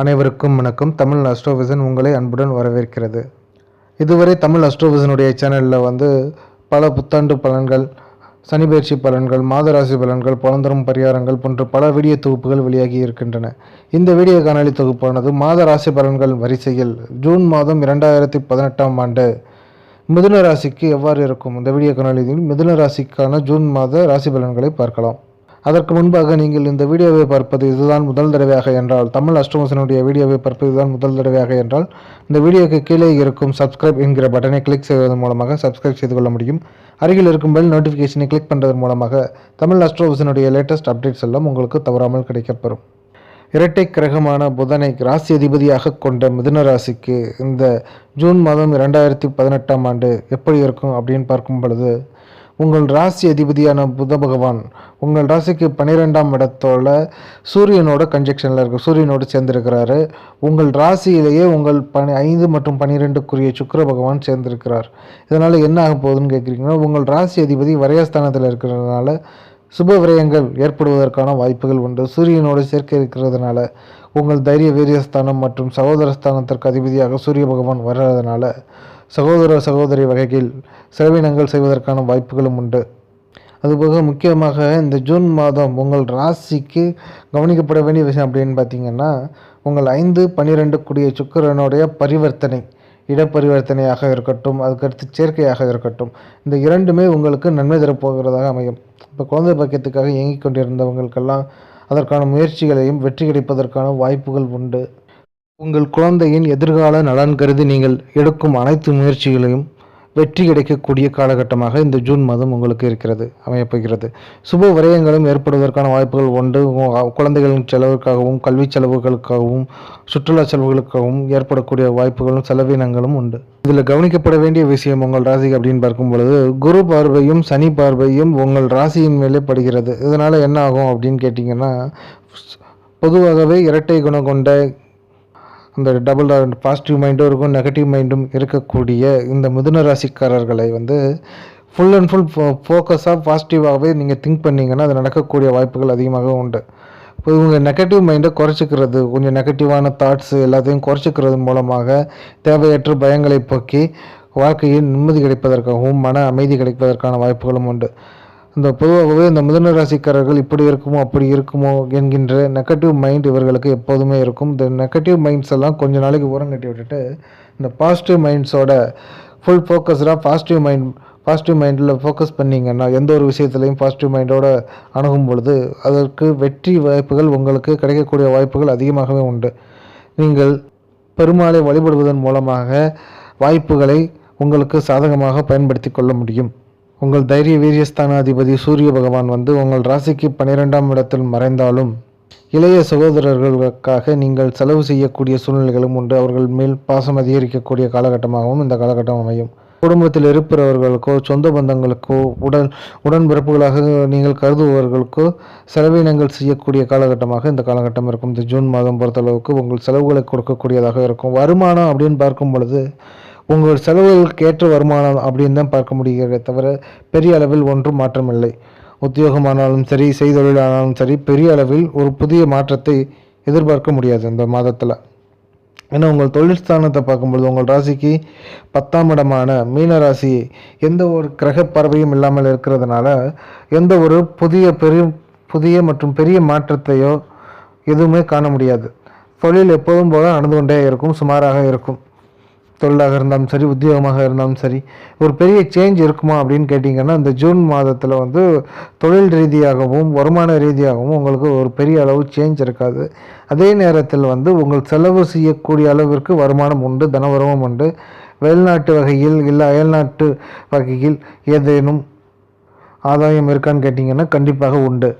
அனைவருக்கும் வணக்கம். தமிழ் அஸ்ட்ரோவிசன் உங்களை அன்புடன் வரவேற்கிறது. இதுவரை தமிழ் அஸ்ட்ரோவிசனுடைய சேனலில் வந்து பல புத்தாண்டு பலன்கள் சனிபெயர்ச்சி பலன்கள் மாதராசி பலன்கள் பலந்தரும் பரிகாரங்கள் போன்ற பல வீடியோ தொகுப்புகள் வெளியாகி இருக்கின்றன. இந்த வீடியோ காணொலி தொகுப்பானது மாத ராசி பலன்கள் வரிசையில் ஜூன் மாதம் இரண்டாயிரத்தி பதினெட்டாம் ஆண்டு. மிதுன ராசிக்கு எவ்வாறு இருக்கும்? இந்த வீடியோ காணொலியில் மிதுன ராசிக்கான ஜூன் மாத ராசி பலன்களை பார்க்கலாம். அதற்கு முன்பாக நீங்கள் இந்த வீடியோவை பார்ப்பது இதுதான் முதல் தடவையாக என்றால் தமிழ் அஷ்டமசனுடைய வீடியோவை பார்ப்பது இதுதான் முதல் தடவையாக என்றால் இந்த வீடியோக்கு கீழே இருக்கும் சப்ஸ்கிரைப் என்கிற பட்டனை கிளிக் செய்வதன் மூலமாக சப்ஸ்கிரைப் செய்து கொள்ள முடியும். அருகில் இருக்கும் பெல் நோட்டிஃபிகேஷனை கிளிக் பண்ணுறதன் மூலமாக தமிழ் அஸ்ட்ரோவிசனுடைய லேட்டஸ்ட் அப்டேட்ஸ் எல்லாம் உங்களுக்கு தவறாமல் கிடைக்கப்பெறும். இரட்டை கிரகமான புதனை ராசி அதிபதியாக கொண்ட மிதுன ராசிக்கு இந்த ஜூன் மாதம் இரண்டாயிரத்தி பதினெட்டாம் ஆண்டு எப்படி இருக்கும் அப்படின்னு பார்க்கும் பொழுது உங்கள் ராசி அதிபதியான புத பகவான் உங்கள் ராசிக்கு பன்னிரெண்டாம் இடத்தோட சூரியனோட கன்ஜெக்ஷனில் இருக்கு. சூரியனோடு சேர்ந்திருக்கிறாரு. உங்கள் ராசியிலேயே உங்கள் பனி ஐந்து மற்றும் பன்னிரெண்டுக்குரிய சுக்கர பகவான் சேர்ந்திருக்கிறார். இதனால் என்ன ஆக போகுதுன்னு கேட்குறீங்கன்னா உங்கள் ராசி அதிபதி வரையஸ்தானத்தில் இருக்கிறதுனால சுப விரயங்கள் ஏற்படுவதற்கான வாய்ப்புகள் உண்டு. சூரியனோடு சேர்க்க இருக்கிறதுனால உங்கள் தைரிய வீரியஸ்தானம் மற்றும் சகோதர ஸ்தானத்திற்கு அதிபதியாக சூரிய பகவான் வர்றதுனால சகோதர சகோதரி வகையில் செலவினங்கள் செய்வதற்கான வாய்ப்புகளும் உண்டு. அதுபோக முக்கியமாக இந்த ஜூன் மாதம் உங்கள் ராசிக்கு கவனிக்கப்பட வேண்டிய விஷயம் அப்படின்னு பார்த்தீங்கன்னா உங்கள் ஐந்து பன்னிரெண்டு கூடிய சுக்கிரனுடைய பரிவர்த்தனை இடப்பரிவர்த்தனையாக இருக்கட்டும் அதுக்கடுத்து சேர்க்கையாக இருக்கட்டும் இந்த இரண்டுமே உங்களுக்கு நன்மை தரப்போகிறதாக அமையும். இப்போ குழந்தை பாக்கியத்துக்காக இயங்கிக் கொண்டிருந்தவங்களுக்கெல்லாம் அதற்கான முயற்சிகளையும் வெற்றி கிடைப்பதற்கான வாய்ப்புகள் உண்டு. உங்கள் குழந்தையின் எதிர்கால நலன் கருதி நீங்கள் எடுக்கும் அனைத்து முயற்சிகளையும் வெற்றி கிடைக்கக்கூடிய காலகட்டமாக இந்த ஜூன் மாதம் உங்களுக்கு இருக்கிறது அமையப்போகிறது. சுப விரயங்களும் ஏற்படுவதற்கான வாய்ப்புகள் உண்டு. குழந்தைகளின் செலவுக்காகவும் கல்வி செலவுகளுக்காகவும் சுற்றுலா செலவுகளுக்காகவும் ஏற்படக்கூடிய வாய்ப்புகளும் செலவினங்களும் உண்டு. இதில் கவனிக்கப்பட வேண்டிய விஷயம் உங்கள் ராசி அப்படின்னு பார்க்கும் பொழுது குரு பார்வையும் சனி பார்வையும் உங்கள் ராசியின் மேலே படுகிறது. இதனால் என்ன ஆகும் அப்படின்னு கேட்டிங்கன்னா பொதுவாகவே இரட்டை குணம் கொண்ட இந்த டபுள் பாசிட்டிவ் மைண்டும் இருக்கும் நெகட்டிவ் மைண்டும் இருக்கக்கூடிய இந்த மிதுன ராசிக்காரர்களை வந்து ஃபுல் அண்ட் ஃபுல் ஃபோக்கஸாக பாசிட்டிவாகவே நீங்கள் திங்க் பண்ணிங்கன்னா அது நடக்கக்கூடிய வாய்ப்புகள் அதிகமாக உண்டு. இப்போ இவங்க நெகட்டிவ் மைண்டை குறைச்சிக்கிறது கொஞ்சம் நெகட்டிவான தாட்ஸு எல்லாத்தையும் குறைச்சிக்கிறது மூலமாக தேவையற்ற பயங்களை போக்கி வாழ்க்கையில் நிம்மதி கிடைப்பதற்காகவும் மன அமைதி கிடைப்பதற்கான வாய்ப்புகளும் உண்டு. இந்த பொதுவாகவே இந்த மிதன ராசிக்காரர்கள் இப்படி இருக்குமோ அப்படி இருக்குமோ என்கின்ற நெகட்டிவ் மைண்ட் இவர்களுக்கு எப்போதுமே இருக்கும். இந்த நெகட்டிவ் மைண்ட்ஸ் எல்லாம் கொஞ்ச நாளைக்கு உரம் கட்டி விட்டுட்டு இந்த பாசிட்டிவ் மைண்ட்ஸோட ஃபுல் ஃபோக்கஸ்டாக பாசிட்டிவ் மைண்ட் பாசிட்டிவ் மைண்டில் ஃபோக்கஸ் பண்ணிங்கன்னா எந்த ஒரு விஷயத்துலையும் பாசிட்டிவ் மைண்டோட அணுகும் பொழுது அதற்கு வெற்றி வாய்ப்புகள் உங்களுக்கு கிடைக்கக்கூடிய வாய்ப்புகள் அதிகமாகவே உண்டு. நீங்கள் பெருமாளை வழிபடுவதன் மூலமாக வாய்ப்புகளை உங்களுக்கு சாதகமாக பயன்படுத்தி கொள்ள முடியும். உங்கள் தைரிய வீரியஸ்தானாதிபதி சூரிய பகவான் வந்து உங்கள் ராசிக்கு பன்னிரெண்டாம் இடத்தில் மறைந்தாலும் இளைய சகோதரர்களுக்காக நீங்கள் செலவு செய்யக்கூடிய சூழ்நிலைகளும் உண்டு. அவர்கள் மேல் பாசம் அதிகரிக்கக்கூடிய காலகட்டமாகவும் இந்த காலகட்டம் அமையும். குடும்பத்தில் இருப்பவர்களுக்கோ சொந்த பந்தங்களுக்கோ உடல் உடன்பிறப்புகளாக நீங்கள் கருதுபவர்களுக்கோ செலவினங்கள் செய்யக்கூடிய காலகட்டமாக இந்த காலகட்டம் இருக்கும். இந்த ஜூன் மாதம் பொறுத்தளவுக்கு உங்கள் செலவுகளை கொடுக்கக்கூடியதாக இருக்கும். வருமானம் அப்படின்னு பார்க்கும் பொழுது உங்கள் செலவுகளுக்கு ஏற்ற வருமானம் அப்படின்னு தான் பார்க்க முடிகிறதே தவிர பெரிய அளவில் ஒன்றும் மாற்றமில்லை. உத்தியோகமானாலும் சரி செய்தொழிலானாலும் சரி பெரிய அளவில் ஒரு புதிய மாற்றத்தை எதிர்பார்க்க முடியாது இந்த மாதத்தில். ஏன்னா உங்கள் தொழில் ஸ்தானத்தை பார்க்கும்பொழுது உங்கள் ராசிக்கு பத்தாம் இடமான மீன ராசி எந்த ஒரு கிரக பறவையும் இல்லாமல் இருக்கிறதுனால எந்த ஒரு புதிய பெரிய புதிய மற்றும் பெரிய மாற்றத்தையோ எதுவுமே காண முடியாது. தொழில் எப்போதும் போல நடந்து கொண்டே இருக்கும் சுமாராக இருக்கும். தொழிலாக இருந்தாலும் சரி உத்தியோகமாக இருந்தாலும் சரி ஒரு பெரிய சேஞ்ச் இருக்குமா அப்படின்னு கேட்டிங்கன்னா இந்த ஜூன் மாதத்தில் வந்து தொழில் ரீதியாகவும் வருமான ரீதியாகவும் உங்களுக்கு ஒரு பெரிய அளவு சேஞ்ச் இருக்காது. அதே நேரத்தில் வந்து உங்கள் செலவு செய்யக்கூடிய அளவிற்கு வருமானம் உண்டு தனவரமும் உண்டு. வெளிநாட்டு வகையில் இல்லை அயல்நாட்டு வகையில் ஏதேனும் ஆதாயம் இருக்கான்னு கேட்டிங்கன்னா கண்டிப்பாக உண்டு.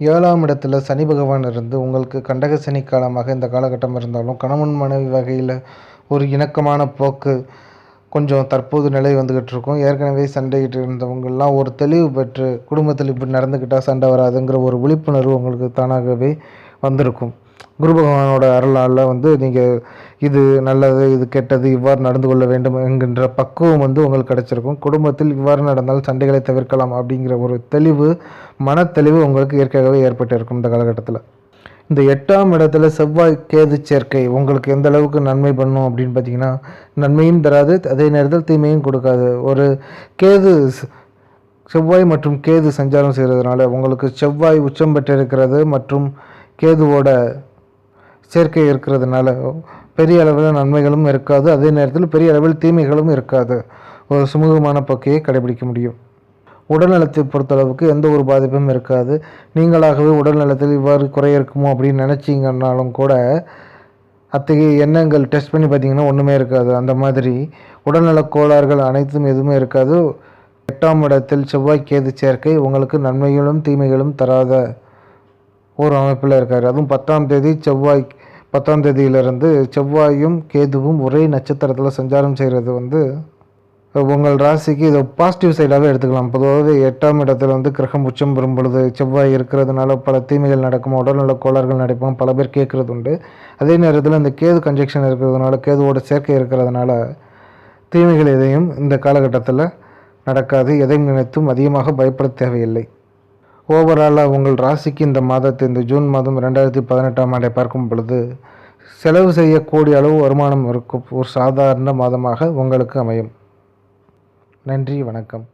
ஏழாம் இடத்துல சனி பகவான் இருந்து உங்களுக்கு கண்டக சனி காலமாக இந்த காலகட்டம் இருந்தாலும் கணவன் மனைவி வகையில் ஒரு இணக்கமான போக்கு கொஞ்சம் தற்போது நிலை வந்துக்கிட்டு இருக்கும் ஏற்கனவே சண்டைகிட்டு இருந்தவங்கெல்லாம் ஒரு தெளிவு பெற்று குடும்பத்தில் இப்படி நடந்துக்கிட்டால் சண்டை வராதுங்கிற ஒரு விழிப்புணர்வு உங்களுக்கு தானாகவே வந்திருக்கும். குரு பகவானோட அருளால் வந்து நீங்கள் இது நல்லது இது கெட்டது இவ்வாறு நடந்து கொள்ள வேண்டும் என்கின்ற பக்குவம் வந்து உங்களுக்கு கிடைச்சிருக்கும். குடும்பத்தில் இவ்வாறு நடந்தால் சண்டைகளை தவிர்க்கலாம் அப்படிங்கிற ஒரு தெளிவு மனத்தெளிவு உங்களுக்கு இயற்கையாகவே ஏற்பட்டிருக்கும் இந்த காலகட்டத்தில். இந்த எட்டாம் இடத்துல செவ்வாய் கேது சேர்க்கை உங்களுக்கு எந்த அளவுக்கு நன்மை பண்ணும் அப்படின்னு பார்த்தீங்கன்னா நன்மையும் தராது அதே நேரத்தில் தீமையும் கொடுக்காது. ஒரு கேது செவ்வாய் மற்றும் கேது சஞ்சாரம் செய்கிறதுனால உங்களுக்கு செவ்வாய் உச்சம் பெற்றிருக்கிறது மற்றும் கேதுவோட சேர்க்கை இருக்கிறதுனால பெரிய அளவில் நன்மைகளும் இருக்காது அதே நேரத்தில் பெரிய அளவில் தீமைகளும் இருக்காது. ஒரு சுமூகமான போக்கையை கடைபிடிக்க முடியும். உடல்நலத்தை பொறுத்தளவுக்கு எந்த ஒரு பாதிப்பும் இருக்காது. நீங்களாகவே உடல்நலத்தில் இவ்வாறு குறை இருக்குமோ அப்படின்னு நினச்சிங்கன்னாலும் கூட அத்தகைய எண்ணங்கள் டெஸ்ட் பண்ணி பார்த்தீங்கன்னா ஒன்றுமே இருக்காது. அந்த மாதிரி உடல்நலக் கோளாறுகள் அனைத்தும் எதுவுமே இருக்காது. எட்டாம் இடத்தில் செவ்வாய் கேது சேர்க்கை உங்களுக்கு நன்மைகளும் தீமைகளும் தராத ஒரு அமைப்பில் இருக்கார். அதுவும் பத்தாம் தேதி செவ்வாய் பத்தாம் தேதியிலிருந்து செவ்வாயும் கேதுவும் ஒரே நட்சத்திரத்தில் சஞ்சாரம் செய்கிறது வந்து உங்கள் ராசிக்கு இதை பாசிட்டிவ் சைடாகவே எடுத்துக்கலாம். பொதுவாகவே எட்டாம் இடத்துல வந்து கிரகம் உச்சம் பெறும் பொழுது செவ்வாய் இருக்கிறதுனால பல தீமைகள் நடக்கும் உடல்நல கோளாறுகள் நடக்கும் பல பேர் கேட்குறது உண்டு. அதே நேரத்தில் இந்த கேது கன்ஜெக்ஷன் இருக்கிறதுனால கேதுவோட சேர்க்கை இருக்கிறதுனால தீமைகள் எதையும் இந்த காலகட்டத்தில் நடக்காது. எதையும் நினைத்தும் அதிகமாக பயப்பட தேவையில்லை. ஓவராலாக உங்கள் ராசிக்கு இந்த மாதத்தை இந்த ஜூன் மாதம் ரெண்டாயிரத்தி பதினெட்டாம் ஆண்டை பார்க்கும் பொழுது செலவு செய்யக்கூடிய அளவு வருமானம் இருக்கும். ஒரு சாதாரண மாதமாக உங்களுக்கு அமையும். நன்றி வணக்கம்.